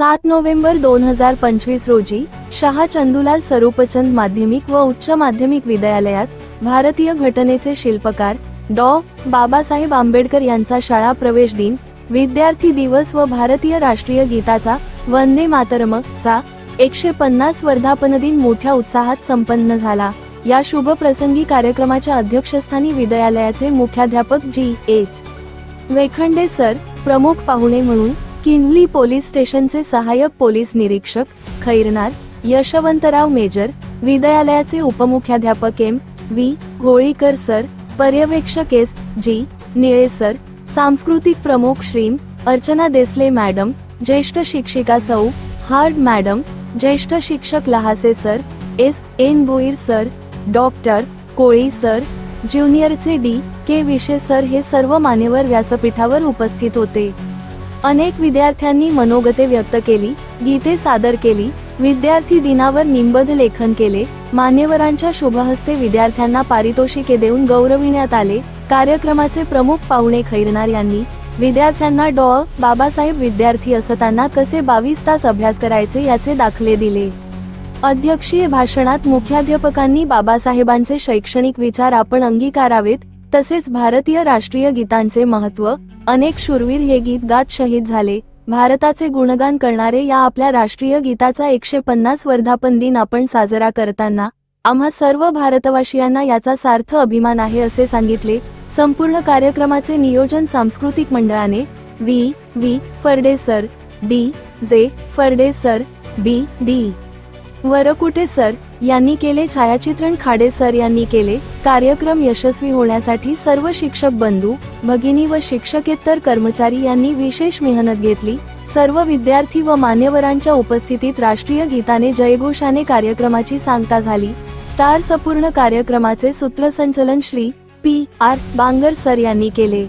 सात नोव्हेंबर दोन हजार पंचवीस रोजी शहा चंदुलाल स्वरूपचंद माध्यमिक व उच्च माध्यमिक विद्यालयात भारतीय घटनेचे शिल्पकार डॉ. बाबासाहेब आंबेडकर यांचा शाळा प्रवेश दिन विद्यार्थी दिवस व भारतीय राष्ट्रीय गीताचा वंदे मातरम चा एकशे पन्नास वर्धापन दिन मोठ्या उत्साहात संपन्न झाला. या शुभ प्रसंगी कार्यक्रमाच्या अध्यक्षस्थानी विद्यालयाचे मुख्याध्यापक जी. एच. वेखंडे सर प्रमुख पाहुणे म्हणून किनली पोलीस स्टेशनचे सहाय्यक पोलीस निरीक्षक खैरनार यशवंतराव मेजर विद्यालयाचे उपमुख्याध्यापक एम व्ही होळीकर सर पर्यवेक्षक एस जी निळे सर सांस्कृतिक प्रमुख श्रीम अर्चना देसले मॅडम ज्येष्ठ शिक्षिका सौ हार्ड मॅडम ज्येष्ठ शिक्षक Lahase sir S N Boir sir doctor Koli sir ज्युनियरचे D K Vishe sir हे सर्व मान्यवर व्यासपीठावर उपस्थित होते. अनेक विद्यार्थ्यांनी मनोगते व्यक्त केली गीते सादर केली विद्यार्थी दिनावर निंबध लेखन केले मान्यवरांच्या शुभहस्ते विद्यार्थ्यांना पारितोषिके देऊन गौरविण्यात आले कार्यक्रमाचे प्रमुख पाहुणे खैरनार यांनी विद्यार्थ्यांना डॉ. बाबासाहेब विद्यार्थी असताना कसे बावीस तास अभ्यास करायचे याचे दाखले दिले. अध्यक्षीय भाषणात मुख्याध्यापकांनी बाबासाहेबांचे शैक्षणिक विचार आपण अंगीकारावेत तसेच भारतीय राष्ट्रीय गीतांचे महत्त्व अनेक शूरवीर हे गीत गात शहीद झाले. भारताचे गुणगान करणारे या आपल्या राष्ट्रीय गीताचा एकशे पन्नास वर्धापन दिन आपण साजरा करताना आम्हा सर्व भारतवासियांना याचा सार्थ अभिमान आहे असे सांगितले. संपूर्ण कार्यक्रमाचे नियोजन सांस्कृतिक मंडळाने व्ही. व्ही. फर्डेसर डी. जे. फर्डेसर बी. डी. वरकुटे सर यांनी केले छायाचित्रण खाडे सर यांनी केले कार्यक्रम यशस्वी होण्यासाठी सर्व शिक्षक बंधू भगिनी व शिक्षकेतर कर्मचारी यांनी विशेष मेहनत घेतली. सर्व विद्यार्थी व मान्यवरांच्या उपस्थितीत राष्ट्रीय गीताने जयघोषाने कार्यक्रमाची सांगता झाली. स्टार संपूर्ण कार्यक्रमाचे सूत्रसंचलन Shri P R Bangar sir यांनी केले.